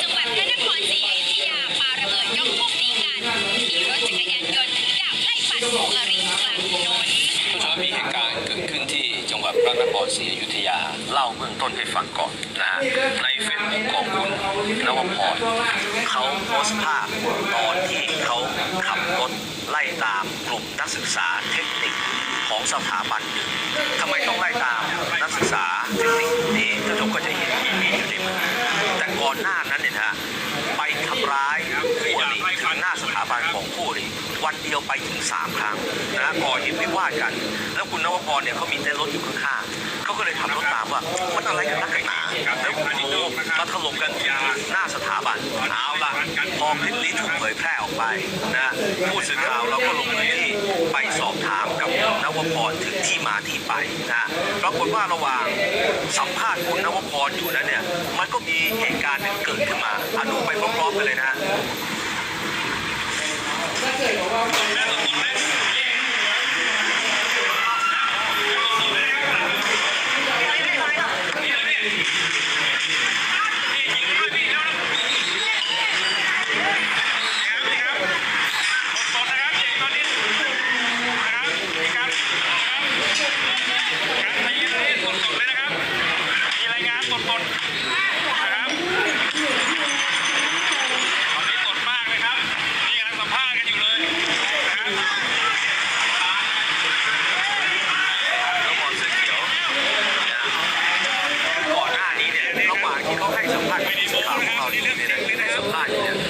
จังหวัดพระนครศรีอยุธยาปาระเบิดยกพวกตีกันขี่รถจักรยานยนต์ดับไล่ปัดคู่อริกลางถนนผู้ชมมีเหตุการณ์เกิดขึ้นที่จังหวัดพระนครศรีอยุธยา เล่าเบื้องต้นให้ฟังก่อนนะฮะในเฟซบุ๊กของคุณนวพรเขาโพสต์ภาพตอนที่เขาขับรถไล่ตามกลุ่มนักศึกษาเทคนิคของสถาบันนึ่งทำไมต้องไล่ตามนักศึกษาเทคนิคนี้ท่านผู้ชมก็จะเห็นมีมีอยู่ในมือแต่ก่อนหน้า ร้ายคู่อริถึงหน้าสถาบันของคู่อริวันเดียวไปถึงสามครั้งนะก่อเหตุวิวาทกัน แล้วคุณนวพรเนี่ยเขามีเต้นรถอยู่ข้างๆเขาก็เลยขับรถตามว่ามันอะไรกันนักกันหนาแล้วโอ้โหมาถล่มกันหน้าสถาบันเอาละพอคลิปนี้ถูกเผยแพร่ออกไปนะผู้สื่อข่าวเราก็ลงพื้นที่ไปสอบถามกับคุณนวพรถึงที่มาที่ไปนะปรากฏว่าระหว่างสัมภาษณ์คุณนวพรอยู่นั้นเนี่ยมันก็มีเหตุการณ์หนึ่งเกิดขึ้นมาอะดูไปพ กดกดนะครับตอนนี้ตดมากเลยครับ นี่กำลังสัมภาษณ์กันอยู่เลยนะครับแล้วบอลเสื้อเขียวก่อนหน้านี้เนี่ยระหว่างที่เขาให้สัมภาษณ์ไม่บ้นะครับนี่เรื่องยนะครับสัมภาษณ์เนี่ย